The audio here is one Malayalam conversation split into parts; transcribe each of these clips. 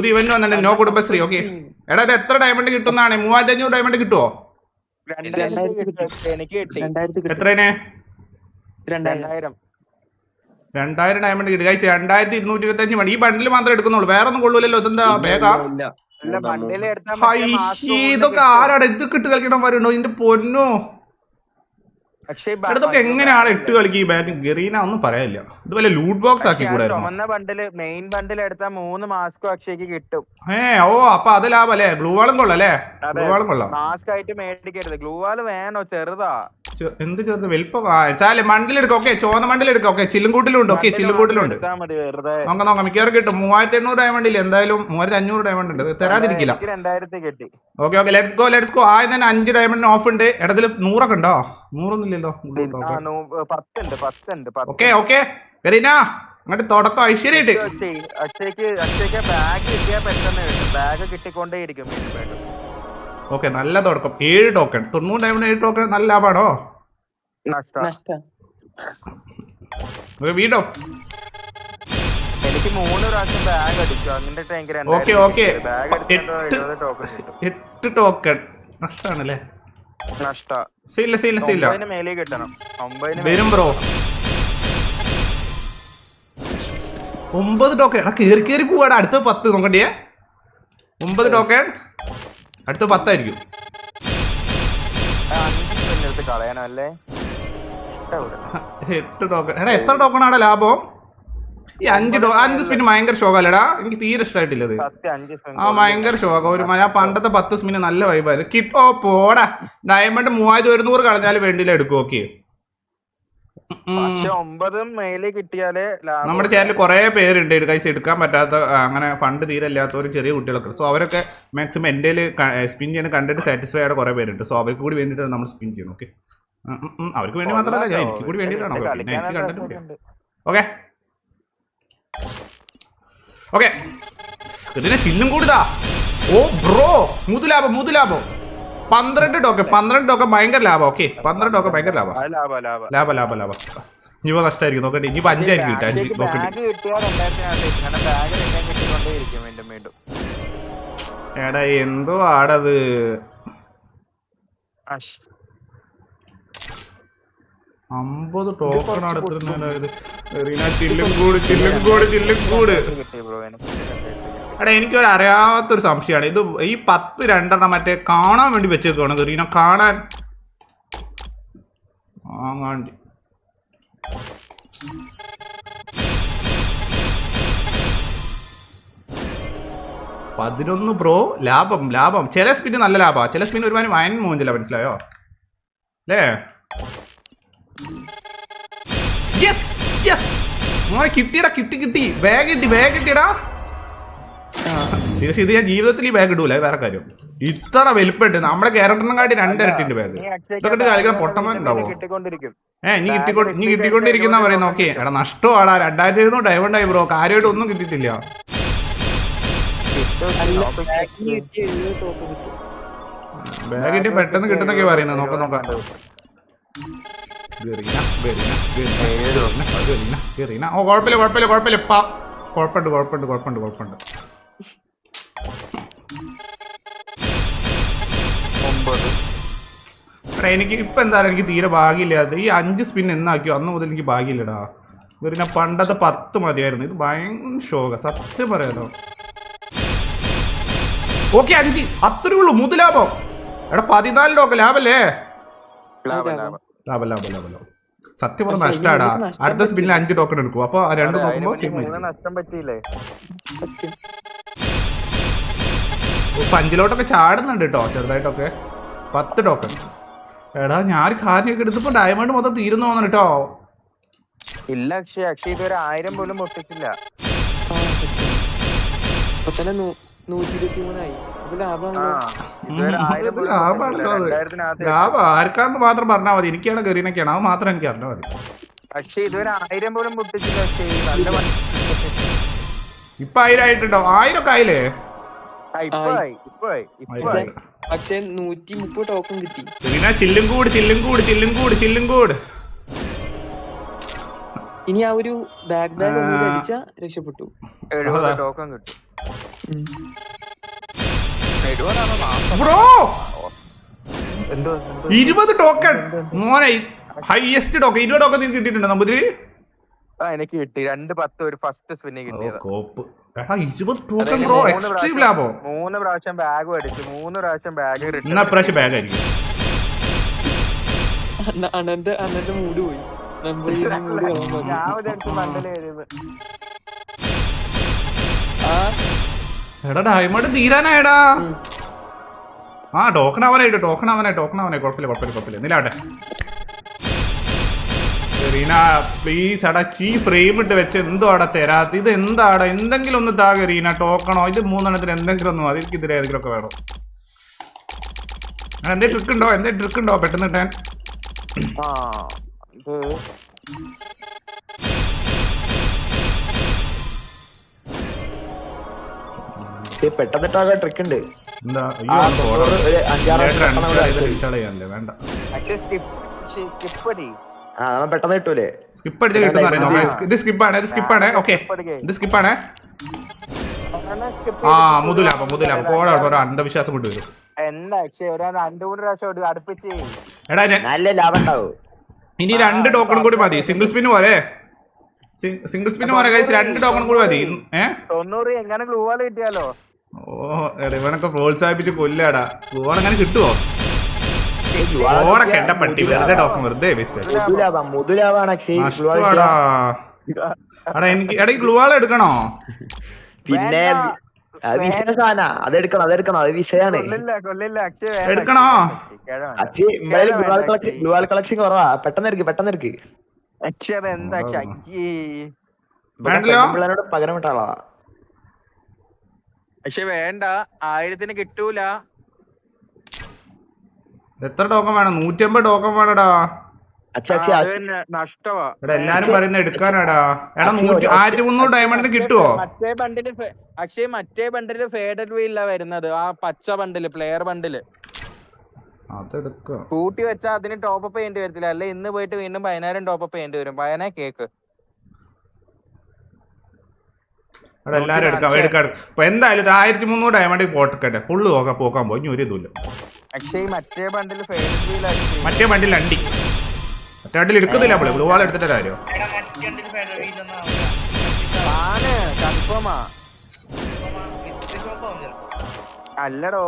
പുതിയ ഇവന്റ് വന്നിട്ടുണ്ട് നോ കുടുംബശ്രീ ഓക്കെ എടാ ഇത് എത്ര ഡയമണ്ട് കിട്ടുന്നതാണ്? മൂവായിരത്തി അഞ്ഞൂറ് ഡയമണ്ട് കിട്ടുമോ രണ്ടായിരത്തി കിട്ടി. എനിക്ക് കിട്ടി. രണ്ടായിരത്തി കിട്ടും. എത്രേനെ? രണ്ടായിരം. ഡയമണ്ട് കിട്ടി. കഴിച്ച് രണ്ടായിരത്തി ഇരുന്നൂറ്റി ഇരുപത്തി അഞ്ച് മണി. ഈ ബണ്ടിൽ മാത്രമേ എടുക്കുന്നുള്ളൂ. വേറെ ഒന്നും കൊള്ളൂലല്ലോ ഇതെന്താ? ഹൈ, ഇതൊക്കെ ആരാണ്? ഇത് ഇട്ട് കളിക്കണം വരുന്നുണ്ടോ ഇതിന്റെ പൊന്നോ? എങ്ങനെയാണ് ഇട്ട് കളിക്ക് ഈ ബാറ്റിംഗ് ഗറീന ഒന്നും പറയാനില്ല ഇത് വല്ല ലൂട്ട് ബോക്സ് ആക്കി ചുമന്ന ബണ്ടിൽ മെയിൻ ബണ്ടിൽ മൂന്ന് മാസ്കും അക്ഷയ്ക്ക് കിട്ടും. ഏ ഓ അപ്പൊ അത് ലാഭം അല്ലേ? ഗ്ലൂ വാളും കൊള്ളാം അല്ലേ. ഗ്ലൂ വാളും കൊള്ളാം. മാസ്ക് ആയിട്ട് മേടിക്കരുത്. ഗ്ലൂ വാൾ വേണോ? ചെറുതാ. എന്ത് ചേർത്ത് വലിപ്പം ചാൽ മണ്ടിലെടുക്കാം ഓക്കെ ചോന്ന മണ്ടിലെടുക്കാം ഓക്കെ ചില്ലുംകൂട്ടിലുണ്ട് ഓക്കെ ചില്ലുംകൂട്ടിലുണ്ട്. നോക്കാം നോക്കാം മിക്കവാറും കിട്ടും. മൂവായിരത്തി എണ്ണൂറ് ഡയമണ്ട് ഇല്ല? എന്തായാലും മൂവായിരത്തി അഞ്ഞൂറ് ഡയമണ്ട് ഉണ്ട്. തരാതിരിക്കില്ല. Okay okay let's go let's go ആദ്യം തന്നെ അഞ്ച് ഡയമണ്ടിന് ഓഫ് ഉണ്ട്. ഇടത്തിൽ നൂറൊക്കെ ഉണ്ടോ? നൂറൊന്നും ഇല്ലല്ലോ. ആ, നൂ- പത്തുണ്ട് പത്തുണ്ട് പത്ത്. ഓക്കെ ഓക്കെ കരീന അങ്ങോട്ട് തുടക്കം ഐശ്വര്യമായിട്ട് അക്ഷയ് അക്ഷയ്ക്ക് അക്ഷയ്ക്ക് ബാഗ് കിട്ടിയാൽ പെട്ടെന്ന് കിട്ടും. ബാഗ് കിട്ടിക്കൊണ്ടേയിരിക്കും. ഓക്കെ നല്ല തുടക്കം. ഏഴ് ടോക്കൺ തൊണ്ണൂറ് ഡയമണ്ട് ഏഴ് ടോക്കൺ നല്ല ലാഭാണോ? നഷ്ടം. നഷ്ട. ഒരു വീടോ എനിക്ക് മൂന്ന് പ്രാവശ്യം ബാഗ് അടിച്ചു. എനിക്ക് ബാഗ് ടോക്കൺ എട്ട് ടോക്കൺ നഷ്ടാണല്ലേ നഷ്ട. സീല്ല സീല്ല സീല്ല ഒമ്പതിന് മേലെ കിട്ടണം. ഒമ്പതിന് വരും ബ്രോ. ഒമ്പത് ടോക്കൺ എടാ കേറി കേറി പോവാടാ. അടുത്ത പത്ത് നോക്കണ്ടേ ഒമ്പത് ടോക്കൺ അടുത്ത പത്തായിരിക്കും. എട്ട് ടോക്കൺ എടാ എത്ര ടോക്കൺ ആണ് ലാഭം? ഈ അഞ്ച് ടോ അഞ്ച് സ്പിൻ ഭയങ്കര ഷോകല്ലടാ എനിക്ക് തീരെ ഇഷ്ടമായിട്ടില്ല അത് ആ ഭയങ്കര ഷോക ഒരു ആ പണ്ടത്തെ പത്ത് സ്പിന് നല്ല വൈബായിരുന്നു കിട്ടോ പോടാ. ഡയമണ്ട് മൂവായിരത്തി ഒരുന്നൂറ് കളഞ്ഞാലും വേണ്ടിയില്ല എടുക്കും. ഓക്കെ. പക്ഷെ ഒമ്പതും മേലെ കിട്ടിയാലേ ലാഭം നമ്മുടെ ചാനലിൽ കുറെ പേരുണ്ട് കൈസ് എടുക്കാൻ പറ്റാത്ത അങ്ങനെ ഫണ്ട് തീരെ ഇല്ലാത്തവരും ചെറിയ കുട്ടികളൊക്കെ. സോ അവരൊക്കെ മാക്സിമം എന്റെ സ്പിൻ ചെയ്യാൻ കണ്ടിട്ട് സാറ്റിസ്ഫൈ ആയ കുറെ പേരുണ്ട്. സോ അവർക്ക് കൂടി വേണ്ടിയിട്ടാണ് നമ്മൾ സ്പിൻ ചെയ്യുന്നത്. ഓക്കെ അവർക്ക് വേണ്ടി മാത്രമല്ല ഞാൻ എനിക്ക് കൂടി വേണ്ടിയിട്ടാണ്. ഓക്കെ. ഓക്കെ ഇതിനെ ചില്ലും കൂടുതാ ഓ ബ്രോ മുതുലാഭം മുതുലാഭം പന്ത്രണ്ട് ടോക്കൺ പന്ത്രണ്ട് ടോക്കൺ ഭയങ്കര ലാഭം. ഓക്കെ പന്ത്രണ്ട് ടോക്കൺ ഭയങ്കര ലാഭം. ലാഭ ലാഭ ലാഭ. ലാഭ ലാഭം ലാഭം. ഇനിയിപ്പോ കഷ്ടമായിരിക്കും നോക്കട്ടെ ഇനിയിപ്പോ അഞ്ചായിരിക്കും കിട്ടുക അഞ്ച് നോക്കട്ടെ എടാ എന്തോ ആടത്. അമ്പത് ടോക്കൺ അടുത്തിരുന്നത് ചില്ലും കൂട് ചില്ലും കൂട് ചില്ലും കൂട്. കിട്ടി ബ്രോ എനിക്ക് രണ്ടായിരത്തി കിട്ടി. എടാ എനിക്കൊരു അറിയാത്തൊരു സംശയമാണ് ഇത് ഈ പത്ത് രണ്ടെണ്ണം മറ്റേ കാണാൻ വേണ്ടി വെച്ചേക്കുവാണ് റീന. കാണാൻ. ആങ്ങാണ്ടി പതിനൊന്ന് ബ്രോ ലാഭം ലാഭം. ചില സ്പിന് നല്ല ലാഭമാണ് ചില സ്പിന് ഒരുപാട് വയൻ മൂഞ്ചില്ല മനസ്സിലായോ? അല്ലേ? യെസ് യെസ് മോനെ കിട്ടിയടാ കിട്ടി കിട്ടി. ബാഗ് കിട്ടി ബാഗ് കിട്ടിയടാ. ശരി ഇത് ഞാൻ ജീവിതത്തിൽ ഈ ബാഗ് ഇടൂല വേറെ കാര്യം. ഇത്ര വലുപ്പമുണ്ട്. നമ്മുടെ ക്യാരക്ടറിനും കാട്ടി രണ്ടിരട്ടിന്റെ ബാഗ് ഇതൊക്കെ കളിക്കാൻ പൊട്ടന്മാരുണ്ടാവോ? ഏ ഇനി കിട്ടിക്കൊണ്ട് ഇനി കിട്ടിക്കൊണ്ടിരിക്കുന്ന പറയുന്നു. ഓക്കെ എടാ നഷ്ടമാടാ രണ്ടായിരത്തി ഡയമണ്ട് ആയി ബ്രോ കാര്യമായിട്ട് ഒന്നും കിട്ടിയിട്ടില്ല ബാഗ് കിട്ടും. ബാഗിന്റെ പെട്ടെന്ന് കിട്ടുന്നൊക്കെ പറയുന്നത് നോക്ക നോക്കാം. ഓ കുഴപ്പമില്ല കുഴപ്പമില്ല കുഴപ്പമില്ല. ഇപ്പ. കുഴപ്പമുണ്ട് കുഴപ്പമുണ്ട് കുഴപ്പമുണ്ട് കുഴപ്പമുണ്ട്. എനിക്ക് ഇപ്പൊ എന്തായാലും എനിക്ക് തീരെ ഭാഗ്യമില്ലാതെ ഈ അഞ്ച് സ്പിൻ എന്നാക്കിയോ? അന്ന് മുതൽ എനിക്ക് ഭാഗ്യമില്ലടാ. പിന്നെ പണ്ടത്തെ പത്ത് മതിയായിരുന്നു. ഇത് ഭയങ്കര ഷോക സത്യം പറയാലോ. ഓക്കെ അഞ്ച്. അത്രേ ഉള്ളൂ. മുതലാഭം എടാ പതിനാല് ലോക. ലാഭല്ലേ? ലാഭം ലാഭം. ലാഭം ലാഭം ലാഭം ലാഭം. സത്യം പറഞ്ഞ നഷ്ടാടാ. അടുത്ത സ്പിന്നിൽ അഞ്ച് ടോക്കൺ എടുക്കും. അപ്പൊ ആ രണ്ട് നോക്കുമ്പോ സെയിം നഷ്ടം പറ്റിയില്ലേ? അഞ്ചിലോട്ടൊക്കെ ചാടുന്നുണ്ട് കേട്ടോ ചെറുതായിട്ടൊക്കെ. പത്ത് ടോക്കൺ എടാ ഞാൻ കാര്യം എടുത്തപ്പോ ഡയമണ്ട് മൊത്തം തീരുന്നു തോന്നിട്ടോ കേട്ടോ ഇല്ല അക്ഷയ് അക്ഷയ് ഇതുവരെ ആയിരം പോലും പൊട്ടിച്ചില്ല ആർക്കാന്ന് മാത്രം പറഞ്ഞാ മതി. എനിക്കാണ് ഗറീനൊക്കെയാണ് അത് മാത്രം എനിക്ക് അറിഞ്ഞാൽ മതി. അക്ഷയ് ഇതുവരെ ആയിരം പോലും പൊട്ടിച്ചില്ല അക്ഷയ്. ഇപ്പൊ ആയിരം ആയിട്ടുണ്ടോ? ആയിരം ഒക്കെ ആയില്ലേ? പക്ഷെ നൂറ്റി മുപ്പത് ടോക്കൺ കിട്ടി. ഗറീന ചില്ലും കൂട് ചില്ലും കൂട് ചില്ലും കൂട് ചില്ലും കൂട്. ഇനി ആ ഒരു ബാക്ക് ബാഗ്. അടിച്ച രക്ഷപ്പെട്ടു. എഴുപത്. ടോക്കൺ കിട്ടും. ബ്രോ! ഇരുപത് ടോക്കൺ. മോനെ ഹൈയസ്റ്റ് ടോക്കൺ. ഇരുപത് ടോക്കൺ നിങ്ങൾക്ക് കിട്ടിയിട്ടുണ്ടോ നമ്പൂതിരി? ആ എനിക്ക് കിട്ടി. രണ്ട് പത്ത് ഒരു ഫസ്റ്റ് സ്പിന്നിങ് ഓ, കിട്ടിയത്. കോപ്പ്. എടാ ഇരുപത് അതായത് ബ്രോ മൂന്ന് എക്സ്ട്രീം പ്രാവശ്യം- മൂന്ന് പ്രാവശ്യം ബാഗ് അടിച്ചു. മൂന്ന് പ്രാവശ്യം ബാഗ് എന്നാ പ്രാവശ്യം ബാഗ് ആയിരിക്കും? അണ്ണ- അണ്ണന്റെ അണ്ണന്റെ പോയി. എടാ ഡയമണ്ട് തീരാനായടാ. ആ ടോക്കൺ അവനായിട്ട് ടോക്കൺ അവനായി ടോക്കൺ അവനായി കുഴപ്പമില്ല കുഴപ്പമില്ല കുഴപ്പമില്ല. നിലാട്ടെ റീന പ്ലീസ് അട ചീ ഫ്രെയിം ഇട്ട് വെച്ച് എന്തോ അവിടെ തരാത്ത? ഇത് എന്താടാ? എന്തെങ്കിലും ഒന്ന് താകെ റീന ടോക്കണോ? ഇത് മൂന്നെണ്ണത്തിന് എന്തെങ്കിലും ഒന്നും അതിലേക്ക് ഇതിൽ ഏതെങ്കിലും ഒക്കെ വേണം. എന്തേ ട്രിക്ക് ഉണ്ടോ? എന്തേ ട്രിക്ക് ഉണ്ടോ? പെട്ടെന്ന് കിട്ടാൻ. പെട്ടെന്നിട്ടാകെ ട്രിക്ക് ഉണ്ട്. എന്താ? അഞ്ചാറ് വേണ്ട. സ്കിപ്പ് സ്കിപ്പ് ആ നമ്മൾ പെട്ടെന്ന് കിട്ടൂലേ? സ്കിപ്പ് അടിച്ച് കിട്ടുന്ന അറിയാം ഇത് സ്കിപ്പാണ് ഇത് സ്കിപ്പാണ് ഓക്കെ ഇത് സ്കിപ്പാണ് ആ മുതുലാഭം മുതുലാഭം പോടാ ഓരോ അന്ധവിശ്വാസം കൊണ്ടുവരും ഒരു ഒരു. എടാ നല്ല ലാഭം ഇനി രണ്ട് ടോക്കണും കൂടി മതി. സിംഗിൾ സ്പിന് പോരെ സിംഗിൾ സ്പിന് പോരെ കഴിച്ച് രണ്ട് ടോക്കണും കൂടി മതി. തൊണ്ണൂറ് എങ്ങനെ ഗ്ലൂവാൽ കിട്ടിയാലോ? ഓ ഇവനൊക്കെ പ്രോത്സാഹിപ്പിച്ച് കൊല്ലാടാ ഗ്ലൂവാൾ എങ്ങനെ കിട്ടുവോ? ഓടൊക്കെ എന്റെ പട്ടി വെറുതെ ടോക്കൺ വെറുതെ എടാ എനിക്ക് എടാ ഈ ഗ്ലൂവാൾ എടുക്കണോ? പിന്നെ വേണ്ട. അത് വിഷയ സാധന. അതെടുക്കണം അതെടുക്കണം അത് വിഷയാണ്. എടുക്കണോ? അക്ഷയ് വേണ്ട. Akshay gloo wall collection Akshay. Collection കുറവാ. പെട്ടെന്ന് എടുക്ക് പെട്ടെന്ന് എടുക്ക്? പിള്ളേരോട് പകരം വിട്ടാളാ പക്ഷെ വേണ്ട. ആയിരത്തിന് കിട്ടൂല. എത്ര ടോക്കൺ വേണം? നൂറ്റമ്പത് ടോക്കൺ വേണടാ. എല്ലാരും പറയുന്ന എടുക്കാനാടാ. എടാ നൂറ്റി ആയിരത്തി മുന്നൂറ് ഡയമണ്ടിന് കിട്ടുവോ? മറ്റേ ബണ്ടിൽ അക്ഷയ് മറ്റേ ബണ്ടിൽ ഫേഡഡ് വീല്ല വരുന്നത്. ആ പച്ച ബണ്ടിൽ പ്ലെയർ ബണ്ടിൽ കൂട്ടി വെച്ചാൽ അതിന് ടോപ്പ് അപ്പ് ചെയ്യേണ്ടി വരത്തില്ല. അല്ലെ ഇന്ന് പോയിട്ട് വീണ്ടും പതിനായിരം ടോപ്പ് അപ്പ് ചെയ്യേണ്ടി വരും. പതിനാ കേക്ക്. എല്ലാരും എടുക്കാം എടുക്കാം എന്തായാലും ഇത് ആയിരത്തി മുന്നൂറ് ഡയമണ്ട് പോട്ടക്കട്ടെ. ഫുള്ള് നോക്കാം പോക്കാൻ പോയി. ഇനി ഒരു ഇതുമില്ല മറ്റേ ബണ്ടിൽ അണ്ടി. മറ്റേ വണ്ടിയിൽ എടുക്കുന്നില്ല നമ്മൾ ബ്ലൂ വാൾ എടുത്തിട്ട് കാര്യം. അല്ലടോ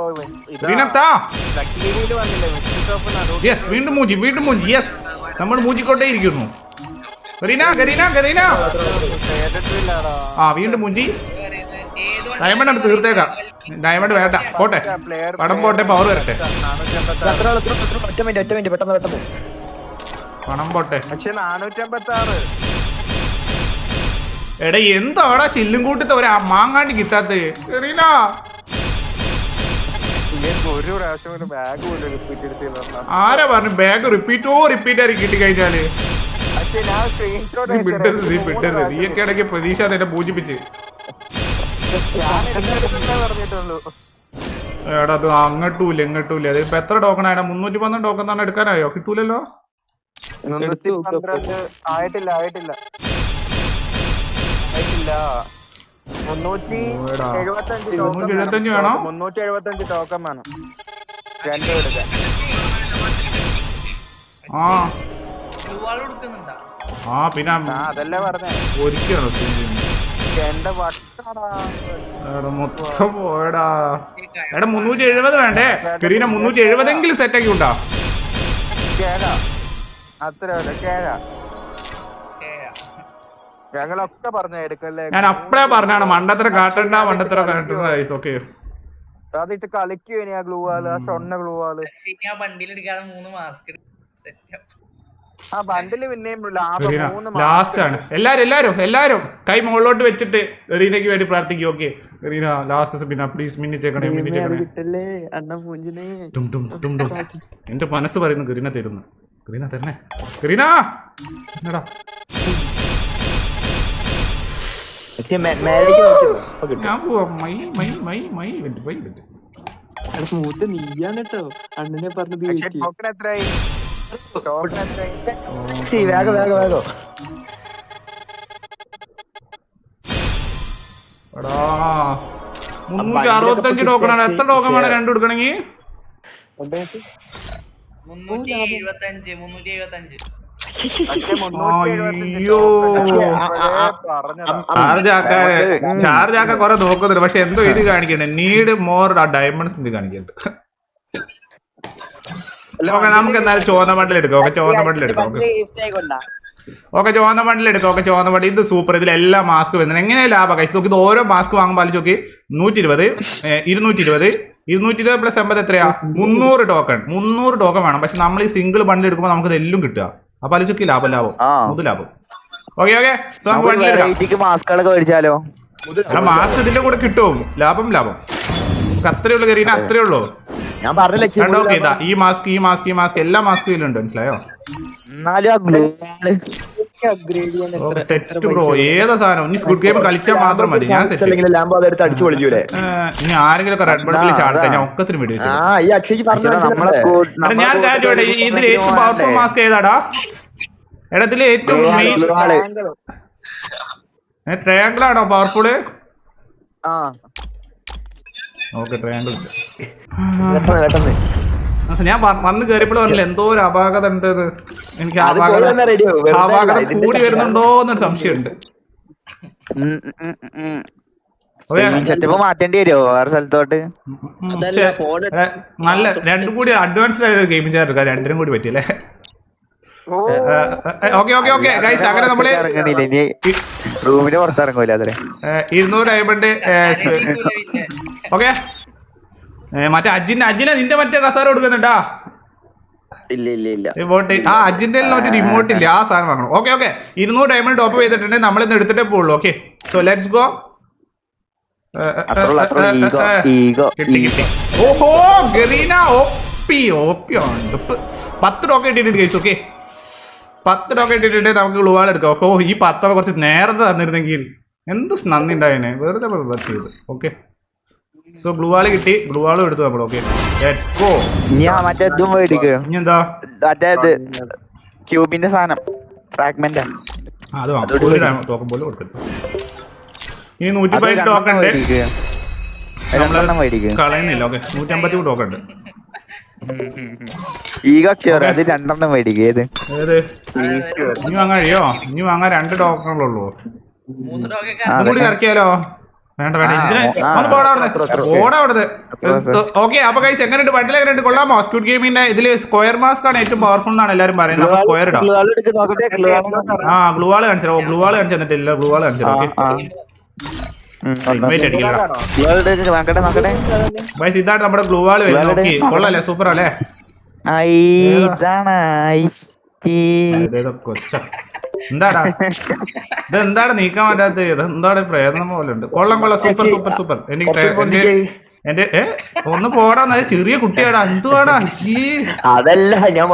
യെസ് വീണ്ടും വീണ്ടും യെസ് നമ്മൾ ഇരിക്കുന്നു. ആ വീണ്ടും മൂജി ഡയമണ്ട് ആണ് തീർത്തേക്കാം. ഡയമണ്ട് വേണ്ട. പോട്ടെ. പടം പോട്ടെ പവർ വരട്ടെ. എത്ര ആൾ? എത്ര എത്ര ഒറ്റ മിനിറ്റ് ഒറ്റ മിനിറ്റ് പെട്ടെന്ന് പെട്ടെന്ന്. പണം പോട്ടെ. പക്ഷെ നാനൂറ്റമ്പത്തി ആറ് എടാ എന്താടാ ചില്ലും കൂട്ടത്തെ ഒരു മാങ്ങാണ്ടി കിട്ടാത്ത? ഒരു പ്രാവശ്യം ബാഗ് റിപ്പീറ്റ് ആരാ പറഞ്ഞു ബാഗ് റിപ്പീറ്റോ റിപ്പീറ്റ് ആയി കിട്ടി കഴിഞ്ഞാൽ നീ ഇടയ്ക്ക് പ്രതീക്ഷ തന്നെ പൂജിപ്പിച്ച്. എടാ അത് അങ്ങോട്ടൂല ഇങ്ങോട്ടൂല. അത് ഇപ്പൊ എത്ര ടോക്കൺ ആയിട്ടാ മുന്നൂറ്റി പന്ത്രണ്ട് ടോക്കൺ തന്നെ എടുക്കാനായോ? കിട്ടൂലല്ലോ? ആയിട്ടില്ല ആയിട്ടില്ല. ആയിട്ടില്ല. മുന്നൂറ്റി ഓടാ. എഴുപത്തഞ്ച് മുന്നൂറ്റി വേണോ? മുന്നൂറ്റി എഴുപത്തഞ്ച് ടോക്കൺ വേണം. രണ്ടും എടുക്കാൻ ആ. ആ പിന്നെ അതല്ലേ പറഞ്ഞേ. ഒരിക്കലോ എന്റെ മൊത്തം പോയടാ. എടാ മുന്നൂറ്റി എഴുപത് വേണ്ടേ? കരീന മുന്നൂറ്റി എഴുപതെങ്കിലും സെറ്റ് ആക്കി ഉണ്ടാ ഞങ്ങളൊക്കെ പറഞ്ഞു എടുക്കല്ലേ? ഞാൻ അപ്പഴേ പറഞ്ഞാണ് മണ്ടത്തര കാട്ടണ്ട മണ്ടത്തര കാട്ടണ്ട ഐസ് ഓക്കെ അതിട്ട് കളിക്കൂ ഇനി ആ ഗ്ലൂ ആൾ ആ ഷൊണ്ണ ഗ്ലൂ ആൾ ഞാൻ വണ്ടിയിലെടുക്കാതെ മൂന്ന് മാസ്ക് ആ ബണ്ടിൽ പിന്നെയും ലാഭം മൂന്ന് ലാസ്റ്റ് ആണ്. എല്ലാരും എല്ലാരും എല്ലാരും കൈ മുകളിലോട്ട് വെച്ചിട്ട് റീനയ്ക്ക് വേണ്ടി പ്രാർത്ഥിക്കും ഓക്കെ റീന ലാസ്റ്റ് പിന്നെ പ്ലീസ് മിന്നിച്ചേക്കണേ മിന്നിച്ചേക്കണേ. ചേക്കണേ അണ്ണ മൂഞ്ചിനെ ഡും ഡും ഡും ഡും എന്റെ മനസ്സ് പറയുന്നു കരീന തരുന്നു. കരീന തരണേ. കരീന എന്നടാ? ഞാൻ പോവാ. മൈ മൈ മൈ മൈ വെറ്റ് മൈ വെറ്റ് മൂത്ത നീയാണ് കേട്ടോ. അണ്ണനെ പറഞ്ഞത് എത്രയായി? വേഗം വേഗം വേഗം മുന്നൂറ്റി അറുപത്തഞ്ച് ടോക്കണാണ് എത്ര ടോക്കൺ വേണം രണ്ട് കൊടുക്കണമെങ്കിൽ ചാർജ് ആക്കാൻ കുറെ നോക്കുന്നുണ്ട്. പക്ഷെ എന്തോ ഇത് കാണിക്കണ്ടേ നീഡ് മോർ ഡയമണ്ട്സ് ഇത് കാണിക്കുന്നുണ്ട്. ഓക്കെ നമുക്ക് എന്നാലും ചുവന്ന ബണ്ടിൽ എടുക്കാം. ഓക്കെ ചുവന്ന മണ്ണിൽ എടുക്കാം. ഓക്കെ. ചോന്ന ചുവന്ന ബണ്ടിൽ എടുക്കാം. ഓക്കെ ചുവന്ന ബണ്ടിൽ ഇത് സൂപ്പർ ഇതിൽ എല്ലാ മാസ്ക് വരുന്നത് എങ്ങനെ ലാഭം? കഴിച്ചു നോക്കി ഓരോ മാസ്ക് വാങ്ങുമ്പോൾ ആലോചിച്ച് നോക്കി. നൂറ്റി ഇരുപത് ഇരുന്നൂറ്റി ഇരുപത് ഇരുന്നൂറ്റി ഇരുപത് പ്ലസ് എൺപത് എത്രയാ? മുന്നൂറ് ടോക്കൺ മുന്നൂറ് ടോക്കൺ വേണം. പക്ഷെ നമ്മൾ ഈ സിംഗിൾ ബണ്ടിൽ എടുക്കുമ്പോൾ നമുക്ക് ഇതെല്ലാം കിട്ടുക. അപ്പൊ അലിച്ചൊക്കെ ലാഭം ലാഭം. മുതൽ ലാഭം. Okay okay. സോ നമുക്ക് നമുക്ക് ബണ്ടിൽ എടുക്കാം. വെറൈറ്റിക്ക് മാസ്കുകളൊക്കെ മേടിച്ചാലോ? മാസ്ക് ഇതിന്റെ കൂടെ കിട്ടും. ലാഭം ലാഭം. അത്രയുള്ളൂ അത്രേ ഉള്ളൂ കരീന. അത്രേ ഉള്ളൂ. ഞാൻ പറഞ്ഞില്ല ഈ മാസ്ക് ഈ മാസ്ക് ഈ മാസ്ക് എല്ലാ മാസ്കും ഉണ്ട് മനസ്സിലായോ? സെറ്റ് ബ്രോ ഏതാ സാധനം? ഇനി സ്കുഡ് ഗെയിം കളിച്ചാൽ മാത്രം മതി. ഞാൻ സെറ്റ് ലാമ്പോ അതെടുത്ത് അടിച്ചു പൊളിക്കൂലേ ഇനി ആരെങ്കിലും ഒക്കെ റെഡ് ബൾബിൽ ചാടട്ടെ ഞാൻ. ഒക്കത്തിന് വേണ്ടി ആ ഈ അക്ഷയ്ക്ക് പറഞ്ഞു നമ്മളെ എടാ, ഞാൻ കാര്യം ചോദിക്കട്ടെ, ഇതിൽ ഏറ്റവും പവർഫുൾ മാസ്ക് ഏതാടാ? എടത്തിൽ ഏറ്റവും മെയിൻ ട്രയാങ്കിൾ ആണോ പവർഫുൾ ആ. ഞാൻ വന്ന് കയറിയപ്പോൾ പറഞ്ഞില്ല എന്തോ ഒരു അപാകത ഉണ്ട് എനിക്ക് അപാകത കൂടി വരുന്നുണ്ടോ എന്നൊരു സംശയമുണ്ട്. മാറ്റേണ്ടി വരുമോ വേറെ സ്ഥലത്തോട്ട്? നല്ല രണ്ടും കൂടി അഡ്വാൻസ്ഡ് ആയ ഗെയിം ചാർജ് എടുക്കാം രണ്ടിനും കൂടി പറ്റിയല്ലേ? Okay okay okay. ഗൈസ് അങ്ങനെ നമ്മൾ ഇറങ്ങണില്ല ഇനി റൂമിന് പുറത്തിറങ്ങൂല അതെ ഇരുന്നൂറ് ഡയമണ്ട് ഓക്കെ. മറ്റേ അജിന് അജിനെ നിന്റെ മറ്റേ കസാര കൊടുക്കുന്നുണ്ടാ? വോട്ട് ആ അജിന്റെ മറ്റേ റിമോട്ട് ഇല്ല ആ സാധനം വാങ്ങണം. Okay okay. ഇരുന്നൂറ് ഡയമണ്ട് ടോപ്പ് ചെയ്തിട്ടുണ്ടെങ്കിൽ നമ്മൾ ഇന്ന് എടുത്തിട്ടേ പോകുള്ളൂ ഓക്കെ. സോ ലെറ്റ്സ് ഗോ കിട്ടി കിട്ടി. ഓഹോ ഗറീന ഓപ്പി ഓപ്പി പത്ത് ടോക്കൺ ഇട്ടിട്ടുണ്ട് കേസ് ഓക്കെ. പത്ത് ടോക്കൺ ഇട്ടിട്ടുണ്ടെങ്കിൽ നമുക്ക് ഗ്ലൂവാൾ എടുക്കാം. ഓ ഈ പത്തൊക്കെ കുറച്ച് നേരത്തെ തന്നിരുന്നെങ്കിൽ എന്ത് നന്ദി ഉണ്ടായേനെ. വെറുതെ ചെയ്ത് ഓക്കെ. സോ ബ്ലൂ വാൾ കിട്ടി. ബ്ലൂ വാളും എടുത്തു നമ്മൾ ഓക്കെ മറ്റേ ഇതും മേടിക്കുക ഇനി എന്താ? മറ്റേ ക്യൂബിന്റെ സാധനം. ഫ്രാഗ്മെന്റ് അത് ടോക്കൺ പോലും കൊടുക്കരുത് ഇനി നൂറ്റി പതിനെട്ട് ടോക്കൺ ഉണ്ട്. രണ്ടെണ്ണം മേടിക്കുക കളയുന്നില്ല. ഓക്കെ നൂറ്റമ്പത്തി ടോക്കൺ ഉണ്ട്. ഈഗോ ക്യൂർ അത് രണ്ടെണ്ണം മേടിക്കുക ഏത്? ഏത്? ഇനി വാങ്ങാൻ കഴിയോ? ഇനി വാങ്ങാൻ രണ്ട് ടോക്കണുള്ളൂ മൂന്ന് ടോക്കൊക്കെ ആ, കൂടി ഇറക്കിയാലോ വേണ്ട വേണ്ട. ഇതിന് ഒന്ന് അവിടുന്ന് അവിടുന്ന്. ഓക്കെ. അപ്പൊ കൈസ് എങ്ങനെയുണ്ട്? വണ്ടിൽ എങ്ങനെയുണ്ട്? കൊള്ളാമോ? സ്ക്യൂഡ് ഗെയിമിന്റെ ഇതിൽ സ്ക്വയർ മാസ്ക് ആണ് ഏറ്റവും പവർഫുൾ എന്നാണ് എല്ലാരും പറയുന്നത്. അപ്പൊ സ്ക്വയർ ഇടാം. ആ ഗ്ലൂ വാൾ കാണിച്ചോ ഗ്ലൂ വാൾ കാണിച്ചു തന്നിട്ടില്ല ഗ്ലൂ വാൾ കാണിച്ചോ ഇതാണ് നമ്മുടെ ഗ്ലൂ വാൾ വരുന്നത് കൊള്ളല്ലേ സൂപ്പർ അല്ലേ? ഇതാണ് കൊച്ച. എന്താടാ? ഇത് എന്താണ് നീക്കാൻ പറ്റാത്ത ഇത് എന്താണ് പ്രേതം പോലെ ഉണ്ട്. കൊള്ളം കൊള്ളം. Super super super. എനിക്ക് എന്റെ ഏ? ഒന്ന് പോടാ നല്ല ചെറിയ കുട്ടിയാടാ. എന്തുവാടാ? അതല്ല ഞാൻ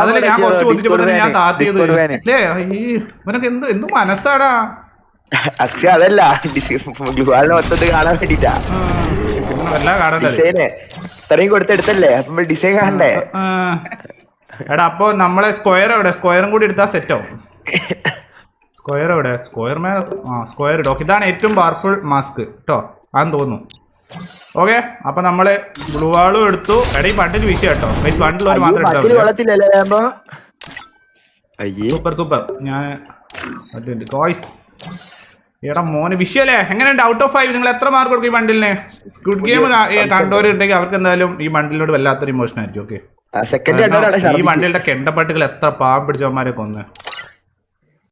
അതല്ല ഞാൻ കുറച്ച് ചോദിച്ചപ്പോ ഞാൻ താത്തിയത് അല്ലേ ഈ ഇവനൊക്കെ എന്ത് എന്ത് മനസ്സാടാ? പക്ഷെ അതല്ല. ഗ്ലുവാളിനെ മൊത്തത്തിൽ കാണാൻ വേണ്ടിട്ടാ. ഇത്രയും കൊടുത്തെടുത്തല്ലേ അപ്പൊ ഡിസൈൻ കാണണ്ടേ. എടാ അപ്പൊ നമ്മളെ സ്ക്വയർ എവിടെ? സ്ക്വയറും കൂടി എടുത്താൽ സെറ്റോ സ്ക്വയർ എവിടെ? സ്ക്വയർ മേ ആ സ്ക്വയർ ഇടോ. ഇതാണ് ഏറ്റവും പവർഫുൾ മാസ്ക് കേട്ടോ ആന്ന് തോന്നുന്നു. ഓക്കെ അപ്പൊ നമ്മൾ ബ്ലൂ വാളും എടുത്തു. എടാ ഈ ബണ്ടിൽ വിഷയം കേട്ടോ വണ്ടിൽ ബണ്ടിൽ ഒരു മാത്രം സൂപ്പർ സൂപ്പർ ഞാൻ കോയ്സ് എടാ മോന് വിഷയല്ലേ? എങ്ങനെയുണ്ട്? ഔട്ട് ഓഫ് ഫൈവ് നിങ്ങൾ എത്ര മാർക്ക് കൊടുക്കും ഈ ബണ്ടിലിന് ഗുഡ് ഗെയിം കണ്ടവരുണ്ടെങ്കിൽ അവർക്ക് എന്തായാലും ഈ വണ്ടിലോട് വല്ലാത്തൊരു ഇമോഷൻ ആയിരിക്കും. ഓക്കെ. ഈ വണ്ടിയുടെ കെണ്ടപ്പാട്ടുകൾ എത്ര പാവം പിടിച്ചവന്മാരെ കൊന്ന്.